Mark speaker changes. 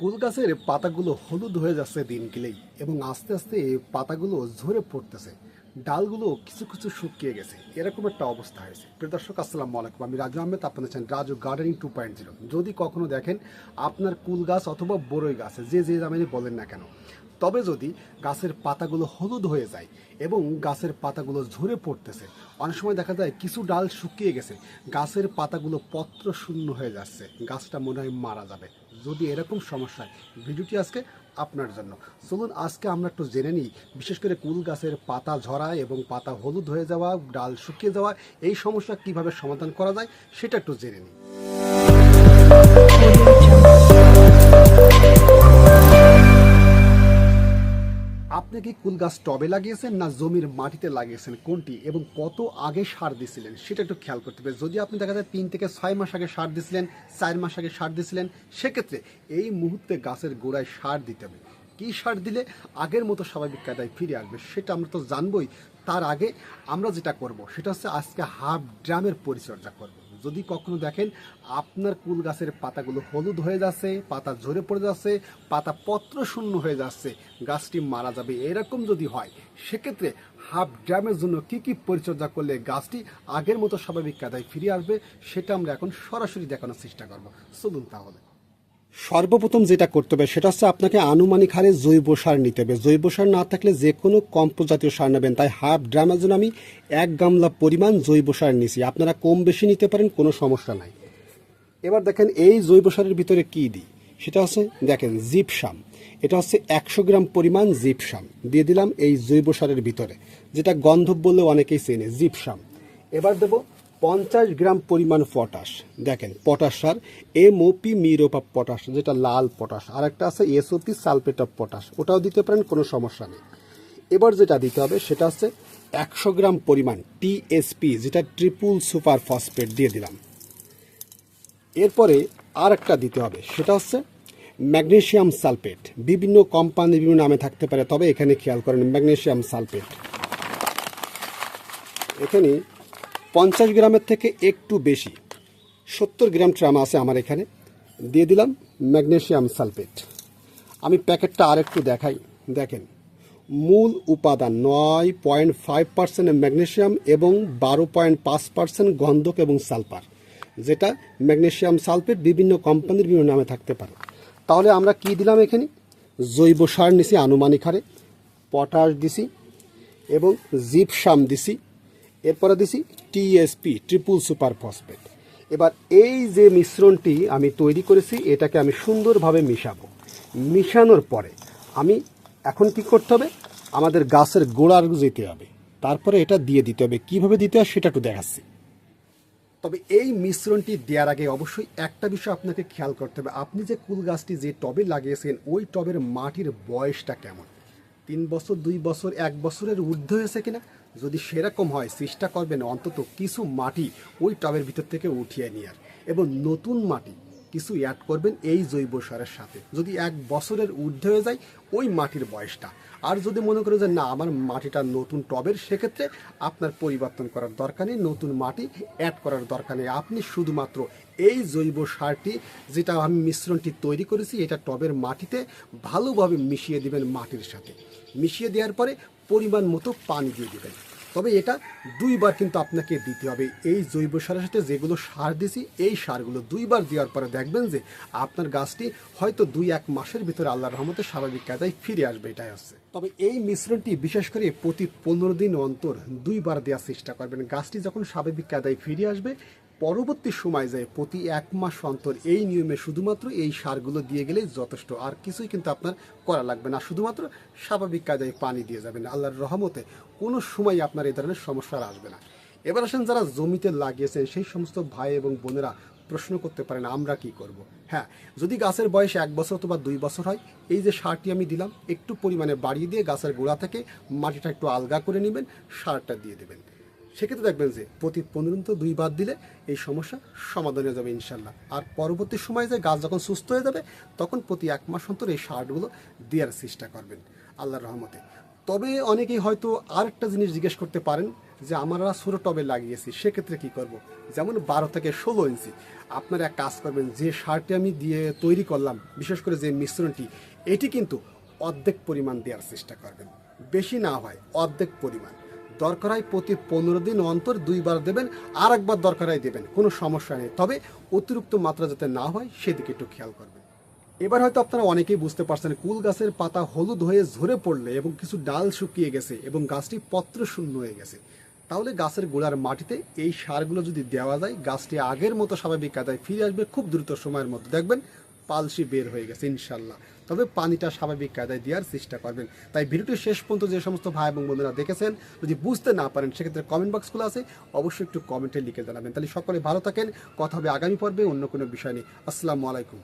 Speaker 1: কুল গাছের পাতাগুলো হলুদ হয়ে যাচ্ছে দিন গেলেই এবং আস্তে আস্তে পাতাগুলো ঝরে পড়তেছে। ডালগুলো কিছু কিছু শুকিয়ে গেছে। এরকম একটা অবস্থা হয়েছে। দর্শক, আসসালামু আলাইকুম। আমি রাজু আহমেদ আপনাদের চান Raju gardening two point zero. যদি কখনো দেখেন আপনার কুল গাছ অথবা বড়ই গাছ, যে যে জামেনি বলেন না কেন, তবে যদি গাছের পাতাগুলো হলুদ হয়ে যায় এবং গাছের পাতাগুলো ঝরে পড়তেছে, অনেক সময় দেখা যায় কিছু ডাল শুকিয়ে গেছে, গাছের পাতাগুলো পত্র শূন্য হয়ে যাচ্ছে, গাছটা মনে হয় মারা যাবে। যদি এরকম সমস্যা হয়, ভিডিওটি আজকে আপনার জন্য। চলুন, আজকে আমরা একটু জেনে নিই, বিশেষ করে কুল গাছের পাতা ঝরা এবং পাতা হলুদ হয়ে যাওয়া, ডাল শুকিয়ে যাওয়া, এই সমস্যা কীভাবে সমাধান করা যায়, সেটা একটু জেনে নিই। আপনি কি কুল গাছ টবে লাগিয়েছেন না জমির মাটিতে লাগিয়েছেন? কোনটি? এবং কত আগে সার দিছিলেন? সেটা একটু খেয়াল করতে হবে। যদি আপনি দেখা যায় তিন থেকে ছয় মাস আগে সার দিছিলেন, চার মাস আগে সার দিছিলেন, সেক্ষেত্রে এই মুহূর্তে গাছের গোড়ায় সার দিতে হবে। কী সার দিলে আগের মতো স্বাভাবিক কায়দায় ফিরে আসবে সেটা আমরা তো জানবই। তার আগে আমরা যেটা করব, সেটা হচ্ছে আজকে হাফ ড্রামের পরিচর্যা করব। যদি কখনো দেখেন, আপনার কুল গাছের পাতাগুলো হলুদ হয়ে যাচ্ছে, পাতা ঝরে পড়ে যাচ্ছে, পাতা পত্র শূন্য হয়ে যাচ্ছে, গাছটি মারা যাবে এরকম যদি হয়, সেক্ষেত্রে হাফ ড্যামের জন্য কি কি পরিচর্যা করলে গাছটি আগের মতো স্বাভাবিক কাদায় ফিরে আসবে, সেটা আমরা এখন সরাসরি দেখানোর চেষ্টা করব। চলুন তাহলে। সর্বপ্রথম যেটা করতে হবে, সেটা হচ্ছে আপনাকে আনুমানিক হারে জৈব সার নিতে হবে। জৈব সার না থাকলে যে কোনো কম্পোস্ট জাতীয় সার নেবেন। তাই হাফ ড্রামের জন্য আমি এক গামলা পরিমাণ জৈব সার নিছি আপনারা কম বেশি নিতে পারেন, কোনো সমস্যা নাই। এবার দেখেন, এই জৈব সারের ভিতরে কি দিই? সেটা হচ্ছে, দেখেন, জিপসাম। এটা হচ্ছে একশো গ্রাম পরিমাণ জিপসাম। দিয়ে দিলাম এই জৈব সারের ভিতরে, যেটা গন্ধব বললে অনেকেই চেনে, জিপসাম। এবার দেব পঞ্চাশ গ্রাম পরিমাণ পটাশ। দেখেন, পটাশ সার এমওপি মিরোপ পটাশ, যেটা লাল পটাশ। আর একটা আছে এসওপি সালফেট অফ পটাশ। ওটাও দিতে পারেন, কোনো সমস্যা নেই। এবার যেটা দিতে হবে, সেটা হচ্ছে একশো গ্রাম পরিমাণ টিএসপি যেটা ট্রিপুল সুপার ফসফেট দিয়ে দিলাম। এরপরে আর একটা দিতে হবে, সেটা হচ্ছে ম্যাগনেশিয়াম সালফেট। বিভিন্ন কোম্পানি বিভিন্ন নামে থাকতে পারে, তবে এখানে খেয়াল করেন ম্যাগনেশিয়াম সালফেট। এখানে পঞ্চাশ গ্রামের থেকে একটু বেশি। সত্তর গ্রাম ট্রাম আছে আমার এখানে। দিয়ে দিলাম ম্যাগনেশিয়াম সালফেট। আমি প্যাকেটটা আরেকটু দেখাই। দেখেন, মূল উপাদান নয় পয়েন্ট ফাইভ পার্সেন্ট ম্যাগনেশিয়াম এবং বারো পয়েন্ট পাঁচ পার্সেন্ট গন্ধক এবং সালফার, যেটা ম্যাগনেশিয়াম সালফেট বিভিন্ন কোম্পানির বিভিন্ন নামে থাকতে পারে। তাহলে আমরা কি দিলাম এখানে? জৈব সার নিছি, আনুমানিক হারে। পটাশ দিছি এবং জিপসাম দিছি। এরপরে দিছি টিএসপি ট্রিপুল সুপার ফসফেট এবার এই যে মিশ্রণটি আমি তৈরি করেছি, এটাকে আমি সুন্দরভাবে মিশাবো। মিশানোর পরে আমি এখন কি করতে হবে? আমাদের গাছের গোড়ার যেতে হবে। তারপরে এটা দিয়ে দিতে হবে। কীভাবে দিতে হয় সেটা একটু দেখাচ্ছি। তবে এই মিশ্রণটি দেওয়ার আগে অবশ্যই একটা বিষয় আপনাকে খেয়াল করতে হবে। আপনি যে কুল গাছটি যে টবে লাগিয়েছেন, ওই টবের মাটির বয়সটা কেমন? তিন বছর, দুই বছর, এক বছরের ঊর্ধ্ব হয়েছে কিনা? যদি সেরকম হয় চেষ্টা করবেন অন্তত কিছু মাটি ওই টবের ভিতর থেকে উঠিয়ে নেওয়ার এবং নতুন মাটি কিছু অ্যাড করবেন এই জৈব সারের সাথে। যদি এক বছরের ঊর্ধ্বে হয়ে যায়, ওই মাটির বয়সটা। আর যদি মনে করে যে না, আমার মাটিটা নতুন টবের, সেক্ষেত্রে আপনার পরিবর্তন করার দরকার নেই, নতুন মাটি অ্যাড করার দরকার নেই। আপনি শুধুমাত্র এই জৈব সারটি, যেটা আমি মিশ্রণটি তৈরি করেছি, এটা টবের মাটিতে ভালোভাবে মিশিয়ে দিবেন মাটির সাথে। মিশিয়ে দেওয়ার পরে পরিমাণ মতো পানি দিয়ে দিবেন। তবে এটা দুইবার কিন্তু আপনাকে দিতে হবে। এই জৈব সারের সাথে যেগুলো সার দিছি, এই সারগুলো দুইবার দেওয়ার পরে দেখবেন যে আপনার গাছটি হয়তো দুই এক মাসের ভিতরে আল্লাহর রহমতে স্বাভাবিক কাজায় ফিরে আসবে, এটাই হচ্ছে। তবে এই মিশ্রণটি বিশেষ করে প্রতি পনেরো দিন অন্তর দুইবার দেওয়ার চেষ্টা করবেন। গাছটি যখন স্বাভাবিক কাদায় ফিরে আসবে পরবর্তী সময় যায়, প্রতি এক মাস অন্তর এই নিয়মে শুধুমাত্র এই সারগুলো দিয়ে গেলেই যথেষ্ট। আর কিছুই কিন্তু আপনার করা লাগবে না। শুধুমাত্র স্বাভাবিক কায়দায় পানি দিয়ে যাবেন। আল্লাহর রহমতে কোনো সময় আপনার এই ধরনের সমস্যা আসবে না। এবার আসেন যারা জমিতে লাগিয়েছেন, সেই সমস্ত ভাই এবং বোনেরা প্রশ্ন করতে পারেন, আমরা কি করব। হ্যাঁ যদি গাছের বয়স এক বছর অথবা দুই বছর হয়, এই যে সারটি আমি দিলাম, একটু পরিমাণে বাড়িয়ে দিয়ে গাছের গোড়া থেকে মাটিটা একটু আলগা করে নেবেন, সারটা দিয়ে দেবেন। সেক্ষেত্রে দেখবেন যে প্রতি পনেরো তো দুইবার দিলে এই সমস্যা সমাধান হয়ে যাবে ইনশাল্লাহ। আর পরবর্তী সময়ে যে গাছ যখন সুস্থ হয়ে যাবে, তখন প্রতি এক মাস অন্তর এই সারগুলো দেওয়ার চেষ্টা করবেন আল্লাহর রহমতে। তবে অনেকেই হয়তো আরেকটা জিনিস জিজ্ঞেস করতে পারেন যে, আমরা ছোটো টবে লাগিয়েছি, সেক্ষেত্রে কি করব। যেমন বারো থেকে ষোলো ইঞ্চি। আপনারা এক কাজ করবেন, যে সারটি আমি দিয়ে তৈরি করলাম, বিশেষ করে যে মিশ্রণটি, এটি কিন্তু অর্ধেক পরিমাণ দেওয়ার চেষ্টা করবেন। বেশি না হয়, অর্ধেক পরিমাণ। দরকার হয় প্রতি পনেরো দিন অন্তর দুইবার দেবেন আর একবার দরকার হয় দেবেন। কোনো সমস্যা নেই। তবে অতিরিক্ত মাত্রা যাতে না হয়, সেদিকে একটু খেয়াল করবেন। এবার হয়তো আপনারা অনেকেই বুঝতে পারছেন, কুল গাছের পাতা হলুদ হয়ে ঝরে পড়লে এবং কিছু ডাল শুকিয়ে গেছে এবং গাছটি পত্র শূন্য হয়ে গেছে। তাহলে গাছের গোড়ার মাটিতে এই সারগুলো যদি দেওয়া যায়, গাছটি আগের মতো স্বাভাবিক কাদায় ফিরে আসবে খুব দ্রুত সময়ের মধ্যে। দেখবেন পালসি বের হয়ে গেছে, ইনশাল্লাহ। তবে পানিটা স্বাভাবিক কায়দায় দেওয়ার চেষ্টা করবেন। তাই ভিডিওটি শেষ পর্যন্ত যে সমস্ত ভাই এবং বন্ধুরা দেখেছেন, যদি বুঝতে না পারেন, সেক্ষেত্রে কমেন্ট বক্সগুলো আছে। অবশ্যই একটু কমেন্টে লিখে জানাবেন। তাহলে সকলে ভালো থাকেন। কথা হবে আগামী পর্বে অন্য কোনো বিষয় নেই আসসালামু আলাইকুম।